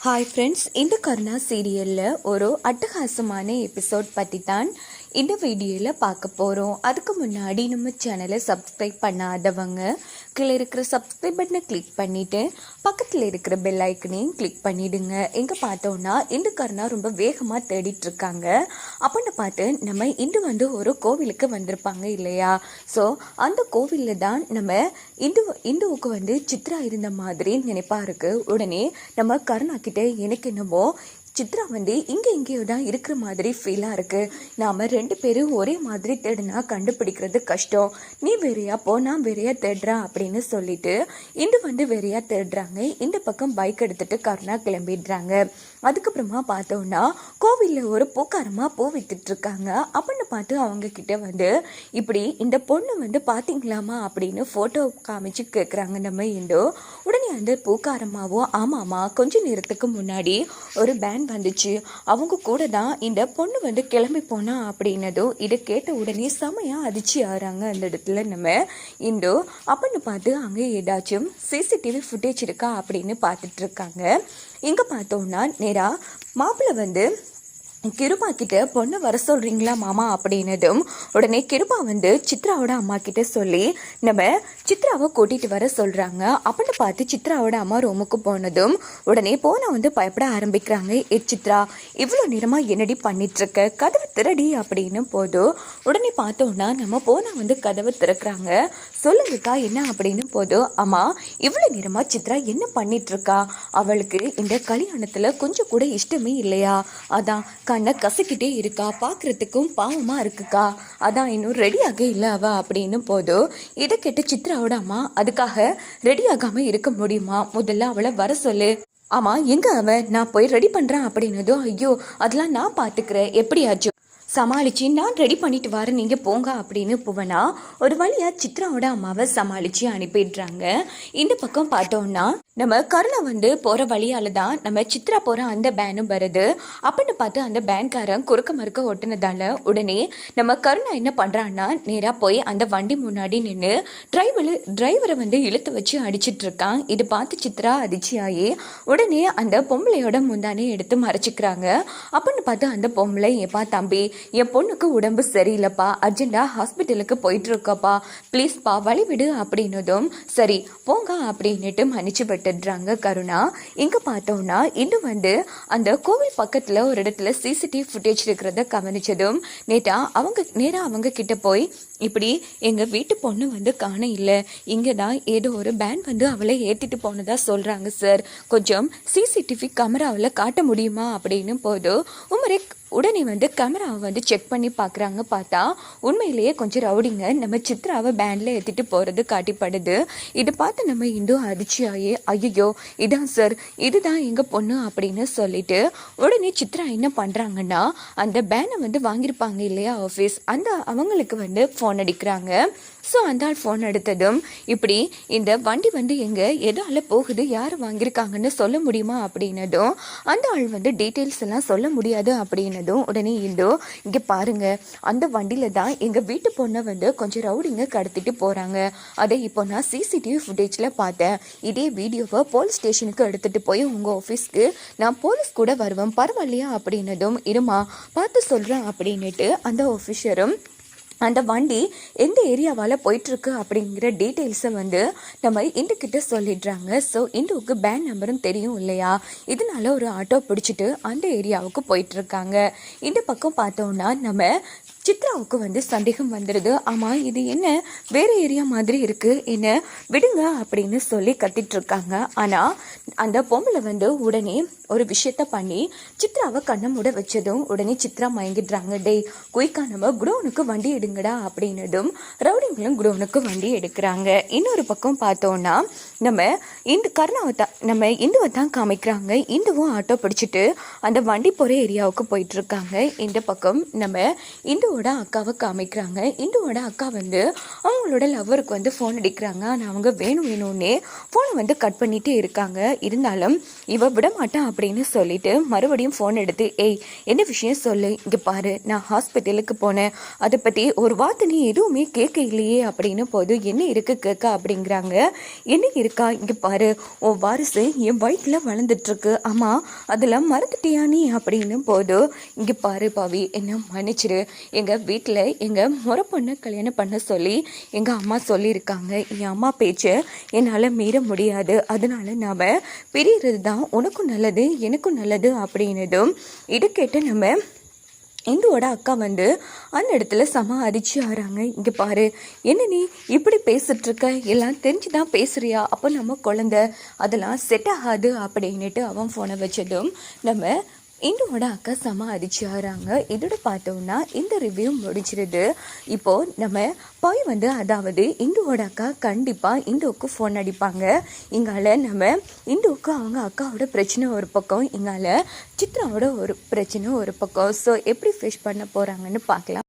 Hi friends இந்த கருணா சீரியலில் ஒரு அட்டகாசமான எபிசோட் பற்றி தான் இந்த வீடியோவில் பார்க்க போகிறோம் அதுக்கு முன்னாடி நம்ம சேனலை சப்ஸ்கிரைப் பண்ணாதவங்க கீழே இருக்கிற சப்ஸ்கிரைப் பட்டனை கிளிக் பண்ணிவிட்டு பக்கத்தில் இருக்கிற பெல் ஐக்கனையும் கிளிக் பண்ணிவிடுங்க எங்கே பார்த்தோன்னா இந்த கருணா ரொம்ப வேகமாக தேடிட்டுருக்காங்க. அப்படின்னு பார்த்து நம்ம இன்று வந்து ஒரு கோவிலுக்கு வந்திருப்பாங்க இல்லையா? ஸோ அந்த கோவிலில் தான் நம்ம இந்து இந்துவுக்கு வந்து சித்ரா இருந்த மாதிரி நினைப்பாக இருக்குது உடனே நம்ம கருணா எனக்கு என்னமோ சித்ரா வந்து இங்கே இங்கேயோ தான் இருக்கிற மாதிரி ஃபீலாக இருக்குது நாம் ரெண்டு பேரும் ஒரே மாதிரி தேடினா கண்டுபிடிக்கிறது கஷ்டம். நீ வெறியா போ நான் வெறியா தேடுறா அப்படின்னு சொல்லிட்டு இந்து வந்து வெறியா தேடுறாங்க. இந்த பக்கம் பைக் எடுத்துட்டு கருணா கிளம்பிடுறாங்க. அதுக்கப்புறமா பார்த்தோன்னா கோவிலில் ஒரு பூக்காரமாக பூ வித்துட்ருக்காங்க அப்படின்னு பார்த்து அவங்க கிட்ட வந்து இப்படி இந்த பொண்ணு வந்து பார்த்தீங்களாமா அப்படின்னு ஃபோட்டோ காமிச்சு கேட்குறாங்க நம்ம இந்து. உடனே அந்த பூக்காரமாகவும் ஆமாம்மா கொஞ்ச நேரத்துக்கு முன்னாடி ஒரு பேண்ட் வந்துச்சு. அவங்க கூட தான் இந்த பொண்ணு வந்து கிளம்பி போனா அப்படின்னதும் இதை கேட்ட உடனே செமையாக அதிர்ச்சி ஆறாங்க அந்த இடத்துல நம்ம. இந்தோ அப்படின்னு பார்த்து அங்கே ஏதாச்சும் சிசிடிவி ஃபுட்டேஜ் இருக்கா அப்படின்னு பார்த்துட்டு இருக்காங்க. இங்கே பார்த்தோம்னா நேராக மாப்பிள்ளை வந்து கிருபா கிட்ட பொண்ணு வர சொல்றீங்களா மாமா அப்படின்னதும் உடனே கிருபா வந்து சித்ராவோட அம்மா கிட்ட சொல்லி நம்ம சித்ராவை கூட்டிட்டு வர சொல்றாங்க. அப்படின்னு பார்த்து சித்ராவோட அம்மா ரூமுக்கு போனதும் உடனே போன வந்து பயப்பட ஆரம்பிக்கிறாங்க. ஏ சித்ரா இவ்வளோ நேரமா என்னடி பண்ணிட்டு இருக்க கதவு திறடி அப்படின்னு போதும் உடனே பார்த்தோம்னா நம்ம போன வந்து கதவை திறக்கிறாங்க. சொல்லுங்கக்கா என்ன? அப்படின்னு போதும் அம்மா இவ்வளோ நேரமா சித்ரா என்ன பண்ணிட்டு இருக்கா அவளுக்கு இந்த கல்யாணத்துல கொஞ்சம் கூட இஷ்டமே இல்லையா? அதான் கண்ணை கசக்கிட்டே இருக்கா? பார்க்கறதுக்கும் பாவமாக இருக்குக்கா. அதான் இன்னும் ரெடியாக இல்லை அவ அப்படின்னு போதும் இதை கேட்டு சித்ராவோட அம்மா அதுக்காக ரெடியாகாமல் இருக்க முடியுமா? முதல்ல அவளை வர சொல்லு. ஆமா எங்க அவ? நான் போய் ரெடி பண்றேன் அப்படின்னதும் ஐயோ அதெல்லாம் நான் பாத்துக்கிறேன். எப்படியாச்சும். சமாளிச்சு நான் ரெடி பண்ணிட்டு வரேன் நீங்கள் போங்க அப்படின்னு புவனா ஒரு வழியாக சித்ராவோட அம்மாவை சமாளித்து அனுப்பிடுறாங்க. இந்த பக்கம் பார்த்தோம்னா நம்ம கருணை வந்து போகிற வழியால தான் நம்ம சித்ரா போகிற அந்த பேனும் வருது. அப்படின்னு பார்த்து அந்த பேன்காரன் குறுக்க மறுக்க ஒட்டுனதால உடனே நம்ம கருணா என்ன பண்ணுறான்னா நேராக போய் அந்த வண்டி முன்னாடி நின்று டிரைவர் டிரைவரை வந்து இழுத்து வச்சு அடிச்சிட்டு இருக்கான். இது பார்த்து சித்ரா அதிர்ச்சியாகி உடனே அந்த பொம்பளையோட முந்தானே எடுத்து மறைச்சிக்கிறாங்க. அப்படின்னு பார்த்து அந்த பொம்பளை ஏப்பா தம்பி என் பொண்ணுக்கு உடம்பு சரியில்லைப்பா. அர்ஜென்ட்டாக ஹாஸ்பிட்டலுக்கு போயிட்டு இருக்கப்பா ப்ளீஸ்ப்பா வழி விடு அப்படின்னதும் சரி போங்க அப்படின்னுட்டு மன்னிச்சு விட்டுடுறாங்க கருணா. இங்கே பார்த்தோம்னா இன்னும் வந்து அந்த கோவில் பக்கத்தில் ஒரு இடத்துல சிசிடிவி ஃபுட்டேஜ் இருக்கிறத கவனிச்சதும் நேட்டா அவங்க நேராக அவங்க கிட்ட போய் இப்படி எங்கள் வீட்டு பொண்ணு வந்து காண இல்லை. இங்கே தான் ஏதோ ஒரு பேன் வந்து அவளை ஏற்றிட்டு போனதாக சொல்கிறாங்க சார். கொஞ்சம் சிசிடிவி கேமராவில் காட்ட முடியுமா அப்படின்னு போதும் உமரே உடனே வந்து கேமராவை வந்து செக் பண்ணி பார்க்குறாங்க பார்த்தா உண்மையிலேயே கொஞ்சம் ரவுடிங்க நம்ம சித்ராவை பேண்டில் ஏற்றிட்டு போகிறது காட்டிப்படுது. இதை பார்த்து நம்ம இந்து அதிர்ச்சியாயே ஐயோ இதான் சார் இதுதான் எங்கள் பொண்ணு அப்படின்னு சொல்லிட்டு உடனே சித்ரா என்ன பண்ணுறாங்கன்னா அந்த பேனை வந்து வாங்கியிருப்பாங்க இல்லையா ஆஃபீஸ் அந்த அவங்களுக்கு வந்து ஃபோன் அடிக்கிறாங்க. ஸோ அந்த ஆள் ஃபோன் எடுத்ததும் இப்படி இந்த வண்டி வந்து எங்கே எதால போகுது யார் வாங்கியிருக்காங்கன்னு சொல்ல முடியுமா? அப்படின்னதும் அந்த ஆள் வந்து டீட்டெயில்ஸ் எல்லாம் சொல்ல முடியாது அப்படின்னு அப்படின்னதும் உடனே இண்டோ இங்கே பாருங்க. அந்த வண்டியில் தான் எங்கள் வீட்டு பொண்ணை வந்து கொஞ்சம் ரவுடிங்க கடத்திட்டு போகிறாங்க அதை இப்போ நான் சிசிடிவி ஃபுட்டேஜில் பார்த்தேன். இதே வீடியோவை போலீஸ் ஸ்டேஷனுக்கு எடுத்துகிட்டு போய் உங்கள் ஆஃபீஸ்க்கு நான் போலீஸ் கூட வருவேன். பரவாயில்லையா? அப்படின்னதும் இருமா பார்த்து சொல்கிறேன் அப்படின்னுட்டு அந்த ஆஃபீஸரும் அந்த வண்டி எந்த ஏரியாவால் போயிட்டுருக்கு அப்படிங்கிற டீட்டெயில்ஸை வந்து நம்ம இந்துக்கிட்ட சொல்லிடுறாங்க. ஸோ இந்துவுக்கு பேன் நம்பரும் தெரியும் இல்லையா? இதனால ஒரு ஆட்டோ பிடிச்சிட்டு அந்த ஏரியாவுக்கு போயிட்டுருக்காங்க. இந்த பக்கம் பார்த்தோம்னா நம்ம சித்ராவுக்கு வந்து சந்தேகம் வந்துடுது ஆமாம் இது என்ன? வேற ஏரியா மாதிரி இருக்கு. என்ன? விடுங்க அப்படின்னு சொல்லி கத்திட்டு இருக்காங்க ஆனால் அந்த பொம்பளை வந்து உடனே ஒரு விஷயத்த பண்ணி சித்ராவை கண்ணை மூட வச்சதும் உடனே சித்ரா மயங்கிடுறாங்க. டேய் குயிக்கா நம்ம குடோனுக்கு வண்டி எடுங்கடா அப்படின்னதும் ரவுடிங்களும் குடோனுக்கு வண்டி எடுக்கிறாங்க. இன்னொரு பக்கம் பார்த்தோம்னா நம்ம இந்த கருணாவை தான் நம்ம இந்துவை தான் காமிக்கிறாங்க. இந்துவும் ஆட்டோ பிடிச்சிட்டு அந்த வண்டி போகிற ஏரியாவுக்கு போயிட்டு இருக்காங்க. இந்த பக்கம் நம்ம இந்துவோட அக்காவை காமிக்கிறாங்க. இந்துவோட அக்கா வந்து அவங்களோட லவ்வருக்கு வந்து ஃபோன் அடிக்கிறாங்க. ஆனால் அவங்க வேணும் வேணும்னே ஃபோனை வந்து கட் பண்ணிகிட்டே இருக்காங்க. இருந்தாலும் இவ விட மாட்டான் அப்படின்னு சொல்லிட்டு மறுபடியும் ஃபோன் எடுத்து ஏய் என்ன விஷயம் சொல்லு? இங்கே பாரு நான் ஹாஸ்பிட்டலுக்கு போனேன். அதை பற்றி ஒரு வார்த்தை நீ எதுவுமே கேட்க இல்லையே அப்படின்னு போது என்ன இருக்கு கேட்க அப்படிங்கிறாங்க. என்ன இருக்கா? இங்கே பாரு உன் வாரிசு என் வயிற்றில் வளர்ந்துட்டுருக்கு. ஆமாம் அதில் மறந்துட்டியா நீ? அப்படின்னு போது இங்கே பாரு பாவி என்ன மன்னிச்சிரு. எங்கள் எங்கள் வீட்டில் எங்கள் முறை பொண்ணை கல்யாணம் பண்ண சொல்லி எங்கள் அம்மா சொல்லியிருக்காங்க. என் அம்மா பேச்சை என்னால் மீற முடியாது. அதனால நாம் பிரியறது தான் உனக்கும் நல்லது எனக்கும் நல்லது அப்படின்னதும் இது கேட்டு நம்ம இந்துவோட அக்கா வந்து அந்த இடத்துல சம அரிச்சு ஆறாங்க. இங்கே பாரு என்ன நீ இப்படி பேசிட்டு எல்லாம் தெரிஞ்சு தான் பேசுறியா? அப்போ நம்ம குழந்த அதெல்லாம் செட் ஆகாது அப்படின்னுட்டு அவன் ஃபோனை வச்சதும் நம்ம இன்னோட அக்கா செம அடிச்சாராங்க இதோட பார்த்தோம்னா இந்த ரிவ்யூ முடிச்சிருது. இப்போ நம்ம போய் வந்து அதாவது இந்துவோட அக்கா கண்டிப்பாக இந்துவுக்கு ஃபோன் அடிப்பாங்க. இங்கால நம்ம இந்துவுக்கு அவங்க அக்காவோட பிரச்சனை ஒரு பக்கம் இங்கால சித்ராவோட ஒரு பிரச்சனை ஒரு பக்கம். ஸோ எப்படி ஃபேஸ் பண்ண போகிறாங்கன்னு பார்க்கலாம்.